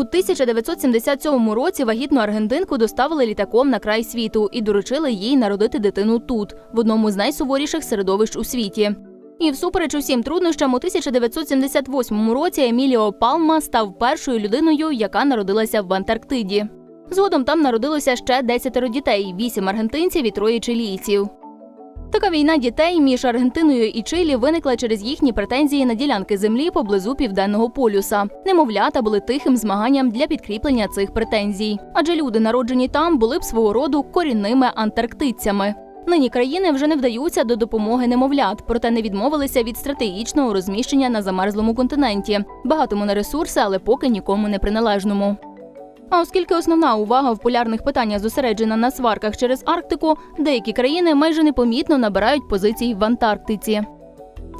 У 1977 році вагітну аргентинку доставили літаком на край світу і доручили їй народити дитину тут, в одному з найсуворіших середовищ у світі. І всупереч усім труднощам, у 1978 році Еміліо Палма став першою людиною, яка народилася в Антарктиді. Згодом там народилося ще 10 дітей: 8 аргентинців і троє чилійців. Така війна дітей між Аргентиною і Чилі виникла через їхні претензії на ділянки землі поблизу південного полюса. Немовлята були тихим змаганням для підкріплення цих претензій. Адже люди, народжені там, були б свого роду корінними антарктидцями. Нині країни вже не вдаються до допомоги немовлят, проте не відмовилися від стратегічного розміщення на замерзлому континенті, багатому на ресурси, але поки нікому не приналежному. А оскільки основна увага в полярних питаннях зосереджена на сварках через Арктику, деякі країни майже непомітно набирають позицій в Антарктиці.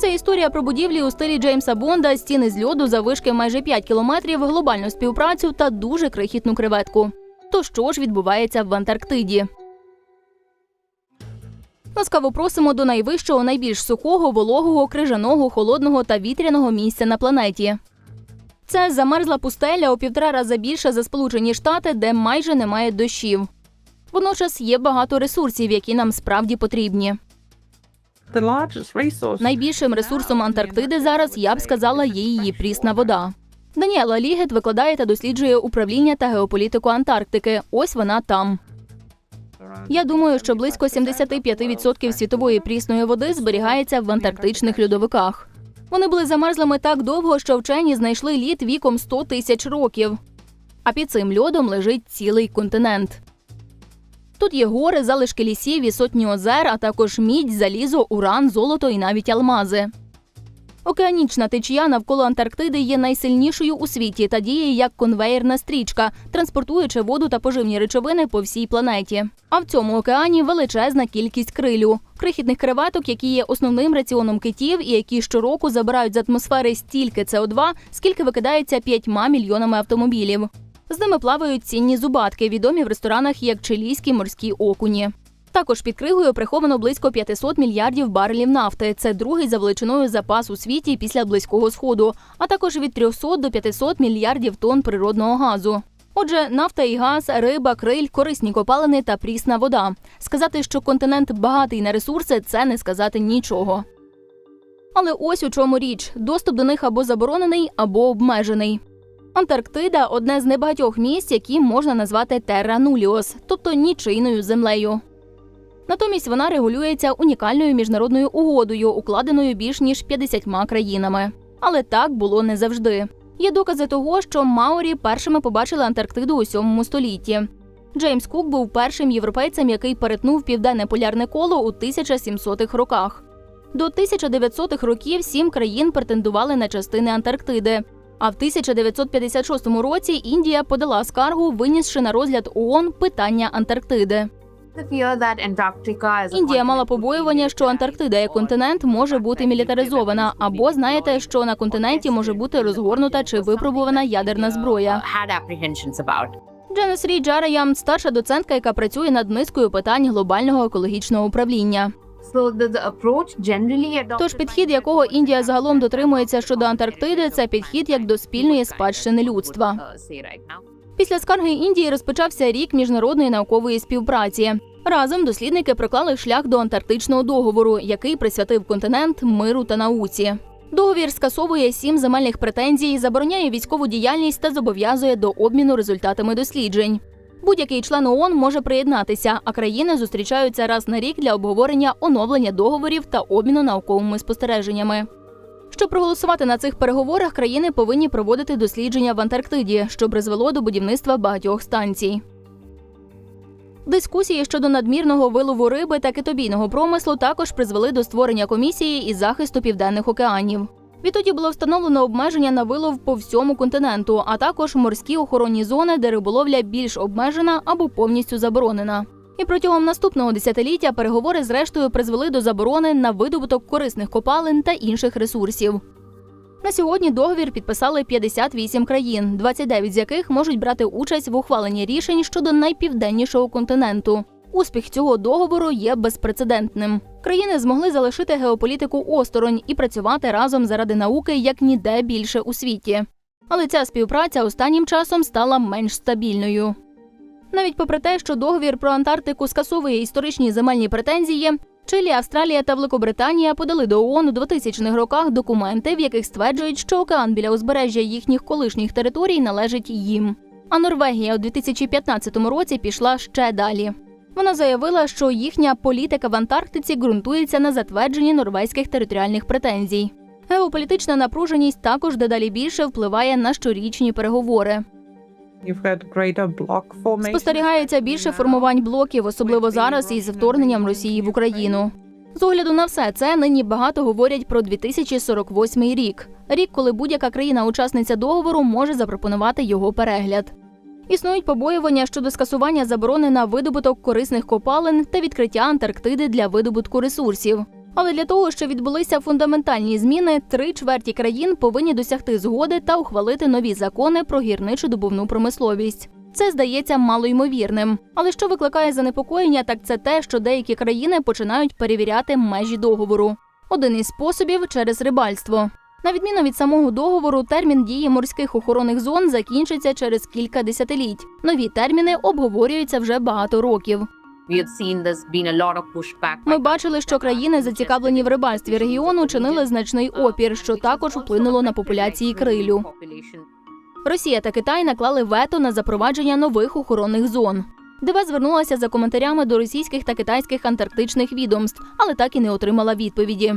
Це історія про будівлі у стилі Джеймса Бонда, стіни з льоду завишки майже 5 кілометрів, глобальну співпрацю та дуже крихітну креветку. То що ж відбувається в Антарктиді? Ласкаво просимо до найвищого, найбільш сухого, вологого, крижаного, холодного та вітряного місця на планеті. Це замерзла пустеля у півтора рази більша за Сполучені Штати, де майже немає дощів. Водночас є багато ресурсів, які нам справді потрібні. Найбільшим ресурсом Антарктиди зараз я б сказала є її прісна вода. Даніела Лігет викладає та досліджує управління та геополітику Антарктики. Ось вона там. Я думаю, що близько 75% світової прісної води зберігається в антарктичних льодовиках. Вони були замерзлими так довго, що вчені знайшли лід віком 100 тисяч років. А під цим льодом лежить цілий континент. Тут є гори, залишки лісів і сотні озер, а також мідь, залізо, уран, золото і навіть алмази. Океанічна течія навколо Антарктиди є найсильнішою у світі та діє як конвеєрна стрічка, транспортуючи воду та поживні речовини по всій планеті. А в цьому океані величезна кількість крилю, крихітних креветок, які є основним раціоном китів і які щороку забирають з атмосфери стільки СО2, скільки викидається п'ятьма мільйонами автомобілів. З ними плавають цінні зубатки, відомі в ресторанах як чилійські морські окуні. Також під кригою приховано близько 500 мільярдів барелів нафти. Це другий за величиною запас у світі після близького сходу, а також від 300 до 500 мільярдів тонн природного газу. Отже, нафта і газ, риба, криль, корисні копалини та прісна вода. Сказати, що континент багатий на ресурси, це не сказати нічого. Але ось у чому річ: доступ до них або заборонений, або обмежений. Антарктида одне з небагатьох місць, які можна назвати терра нуліос, тобто нічийною землею. Натомість вона регулюється унікальною міжнародною угодою, укладеною більш ніж 50 країнами. Але так було не завжди. Є докази того, що Маорі першими побачили Антарктиду у 7 столітті. Джеймс Кук був першим європейцем, який перетнув південне полярне коло у 1700-х роках. До 1900-х років сім країн претендували на частини Антарктиди. А в 1956 році Індія подала скаргу, винісши на розгляд ООН питання Антарктиди. Індія мала побоювання, що Антарктида як континент може бути мілітаризована, або знаєте, що на континенті може бути розгорнута чи випробувана ядерна зброя. Дженес Рі Джараям – старша доцентка, яка працює над низкою питань глобального екологічного управління. Тож підхід, якого Індія загалом дотримується щодо Антарктиди, це підхід як до спільної спадщини людства. Після скарги Індії розпочався рік міжнародної наукової співпраці. Разом дослідники проклали шлях до антарктичного договору, який присвятив континент миру та науці. Договір скасовує сім земельних претензій, забороняє військову діяльність та зобов'язує до обміну результатами досліджень. Будь-який член ООН може приєднатися, а країни зустрічаються раз на рік для обговорення оновлення договорів та обміну науковими спостереженнями. Щоб проголосувати на цих переговорах, країни повинні проводити дослідження в Антарктиді, що призвело до будівництва багатьох станцій. Дискусії щодо надмірного вилову риби та китобійного промислу також призвели до створення комісії із захисту південних океанів. Відтоді було встановлено обмеження на вилов по всьому континенту, а також морські охоронні зони, де риболовля більш обмежена або повністю заборонена. І протягом наступного десятиліття переговори зрештою призвели до заборони на видобуток корисних копалин та інших ресурсів. На сьогодні договір підписали 58 країн, 29 з яких можуть брати участь в ухваленні рішень щодо найпівденнішого континенту. Успіх цього договору є безпрецедентним. Країни змогли залишити геополітику осторонь і працювати разом заради науки як ніде більше у світі. Але ця співпраця останнім часом стала менш стабільною. Навіть попри те, що договір про Антарктику скасовує історичні земельні претензії, Чилі, Австралія та Великобританія подали до ООН у 2000-х роках документи, в яких стверджують, що океан біля узбережжя їхніх колишніх територій належить їм. А Норвегія у 2015 році пішла ще далі. Вона заявила, що їхня політика в Антарктиці ґрунтується на затвердженні норвезьких територіальних претензій. Геополітична напруженість також дедалі більше впливає на щорічні переговори. Спостерігається більше формувань блоків, особливо зараз із вторгненням Росії в Україну. З огляду на все це нині багато говорять про 2048 рік, рік, коли будь-яка країна-учасниця договору може запропонувати його перегляд. Існують побоювання щодо скасування заборони на видобуток корисних копалин та відкриття Антарктиди для видобутку ресурсів. Але для того, щоб відбулися фундаментальні зміни, три чверті країн повинні досягти згоди та ухвалити нові закони про гірничо-добувну промисловість. Це здається малоймовірним. Але що викликає занепокоєння, так це те, що деякі країни починають перевіряти межі договору. Один із способів через рибальство. На відміну від самого договору, термін дії морських охоронних зон закінчиться через кілька десятиліть. Нові терміни обговорюються вже багато років. Ми бачили, що країни, зацікавлені в рибальстві регіону, чинили значний опір, що також вплинуло на популяції крилю. Росія та Китай наклали вето на запровадження нових охоронних зон. ДВ звернулася за коментарями до російських та китайських антарктичних відомств, але так і не отримала відповіді.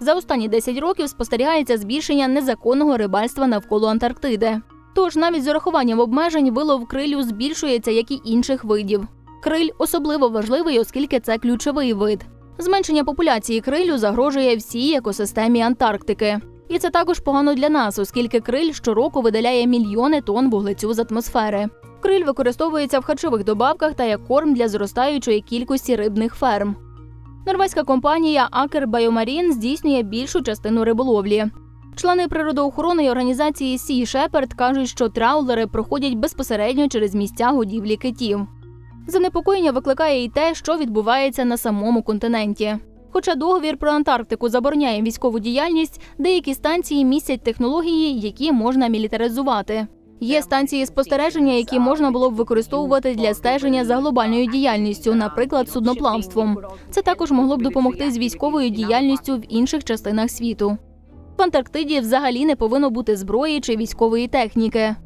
За останні 10 років спостерігається збільшення незаконного рибальства навколо Антарктиди. Тож навіть з урахуванням обмежень вилов крилю збільшується, як і інших видів. Криль особливо важливий, оскільки це ключовий вид. Зменшення популяції крилю загрожує всій екосистемі Антарктики. І це також погано для нас, оскільки криль щороку видаляє мільйони тонн вуглецю з атмосфери. Криль використовується в харчових добавках та як корм для зростаючої кількості рибних ферм. Норвезька компанія Aker Biomarine здійснює більшу частину риболовлі. Члени природоохоронної організації Sea Shepherd кажуть, що траулери проходять безпосередньо через місця годівлі китів. Занепокоєння викликає і те, що відбувається на самому континенті. Хоча договір про Антарктику забороняє військову діяльність, деякі станції містять технології, які можна мілітаризувати. Є станції спостереження, які можна було б використовувати для стеження за глобальною діяльністю, наприклад, судноплавством. Це також могло б допомогти з військовою діяльністю в інших частинах світу. В Антарктиді взагалі не повинно бути зброї чи військової техніки.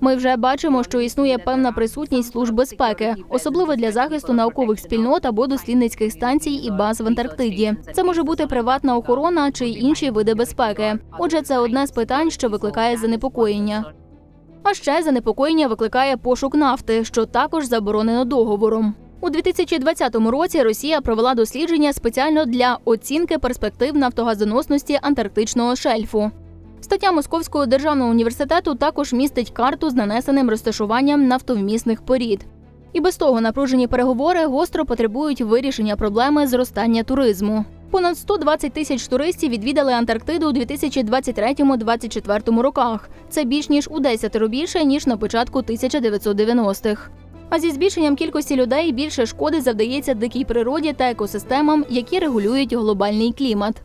Ми вже бачимо, що існує певна присутність служб безпеки, особливо для захисту наукових спільнот або дослідницьких станцій і баз в Антарктиді. Це може бути приватна охорона чи інші види безпеки. Отже, це одне з питань, що викликає занепокоєння. А ще занепокоєння викликає пошук нафти, що також заборонено договором. У 2020 році Росія провела дослідження спеціально для оцінки перспектив нафтогазоносності антарктичного шельфу. Стаття Московського державного університету також містить карту з нанесеним розташуванням нафтовмісних порід. І без того напружені переговори гостро потребують вирішення проблеми зростання туризму. Понад 120 тисяч туристів відвідали Антарктиду у 2023-2024 роках. Це більш ніж у 10 більше ніж на початку 1990-х. А зі збільшенням кількості людей більше шкоди завдається дикій природі та екосистемам, які регулюють глобальний клімат.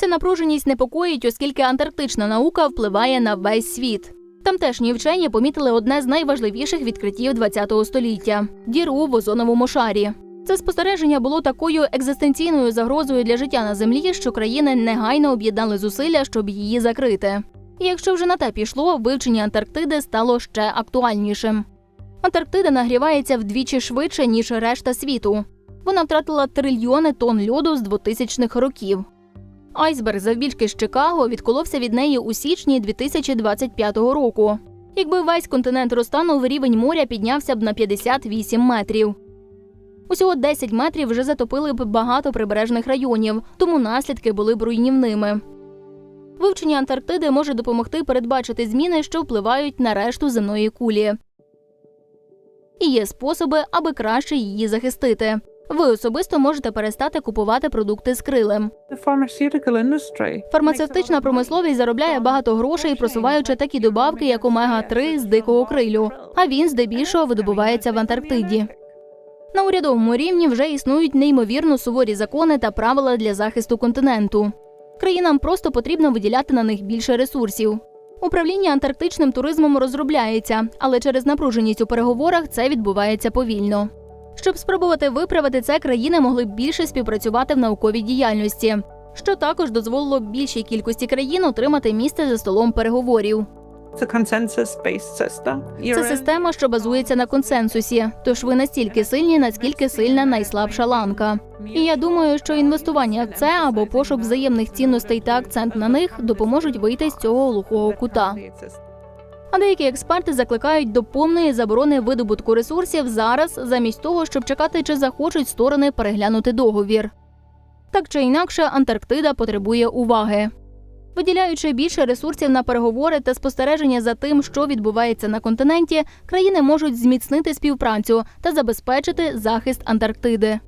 Ця напруженість непокоїть, оскільки антарктична наука впливає на весь світ. Тамтешні вчені помітили одне з найважливіших відкриттів ХХ століття діру в озоновому шарі. Це спостереження було такою екзистенційною загрозою для життя на землі, що країни негайно об'єднали зусилля, щоб її закрити. І якщо вже на те пішло, вивчення Антарктиди стало ще актуальнішим. Антарктида нагрівається вдвічі швидше ніж решта світу. Вона втратила трильйони тонн льоду з 2000-х років. Айсберг завбільшки з Чикаго відколовся від неї у січні 2025 року. Якби весь континент розтанув, рівень моря піднявся б на 58 метрів. Усього 10 метрів вже затопили б багато прибережних районів, тому наслідки були б руйнівними. Вивчення Антарктиди може допомогти передбачити зміни, що впливають на решту земної кулі. І є способи, аби краще її захистити. Ви особисто можете перестати купувати продукти з крилем. Фармацевтична промисловість заробляє багато грошей, просуваючи такі добавки, як омега 3 з дикого крилю. А він здебільшого видобувається в Антарктиді. На урядовому рівні вже існують неймовірно суворі закони та правила для захисту континенту. Країнам просто потрібно виділяти на них більше ресурсів. Управління антарктичним туризмом розробляється, але через напруженість у переговорах це відбувається повільно. Щоб спробувати виправити це, країни могли б більше співпрацювати в науковій діяльності, що також дозволило б більшій кількості країн отримати місце за столом переговорів. Consensus-based Це система, що базується на консенсусі. Тож ви настільки сильні, наскільки сильна найслабша ланка. І я думаю, що інвестування в це або пошук взаємних цінностей та акцент на них допоможуть вийти з цього глухого кута. А деякі експерти закликають до повної заборони видобутку ресурсів зараз, замість того, щоб чекати, чи захочуть сторони переглянути договір. Так чи інакше, Антарктида потребує уваги. Виділяючи більше ресурсів на переговори та спостереження за тим, що відбувається на континенті, країни можуть зміцнити співпрацю та забезпечити захист Антарктиди.